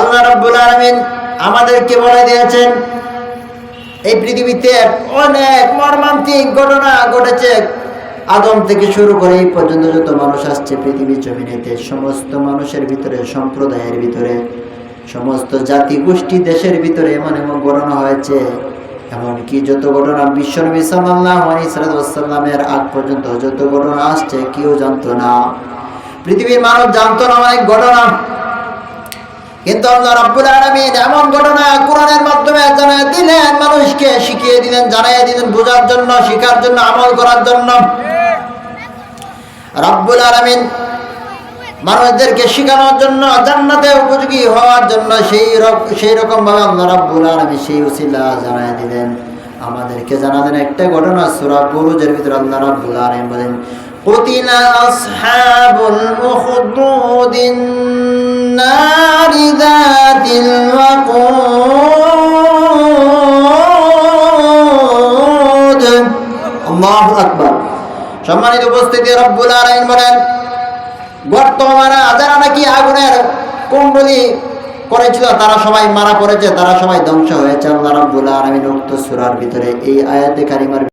আল্লাহ রাব্বুল আলামিন আমাদেরকে বলে দিয়েছেন, এই পৃথিবীতে অনেক মর্মান্তিক ঘটনা ঘটেছে। আদম থেকে শুরু করে এই পর্যন্ত যত মানুষ আসছে পৃথিবীর জমিনেতে, সমস্ত মানুষের ভিতরে, সম্প্রদায়ের ভিতরে, সমস্ত জাতি গোষ্ঠী দেশের ভিতরে এমন এমন ঘটনা হয়েছে। এমনকি যত ঘটনা বিশ্বনবী সাল্লাহ সাল্লামের আগ পর্যন্ত যত ঘটনা আসছে কেউ জানতো না। পৃথিবীর মানুষ জানতো না অনেক ঘটনা। কিন্তু আল্লাহ রাব্বুল আলামিন এমন ঘটনা কোরআনের মাধ্যমে জানায় দিলেন, মানুষকে শিখিয়ে দিলেন জানাই দিলেন বোঝার জন্য, শেখার জন্য, আমল করার জন্য। রাব্বুল আলামিন মানুষদেরকে শেখানোর জন্য, জান্নাতে উপযোগী হওয়ার জন্য সেই সেই রকম ভাবে আল্লাহ রাব্বুল আলামিন সেই উসিলা জানাই দিলেন। আমাদেরকে জানালেন একটা ঘটনা, সুরা বুরুজের ভিতরে আল্লাহ রাব্বুল আলামিন বলেন, কুতিলা আসহাবুল উখদুদিন। الوقود الله أكبر সম্মানিত উপস্থিতি রব্বুল আলামিন বলেন বর্তমানে যারা নাকি আগুনের কুণ্ডলি করেছিল তারা সবাই মারা পড়েছে তারা সবাই ধ্বংস হয়েছে আল্লাহ রাব্বুল আলামিন উক্ত সূরার ভিতরে এই আয়াতে কারিমার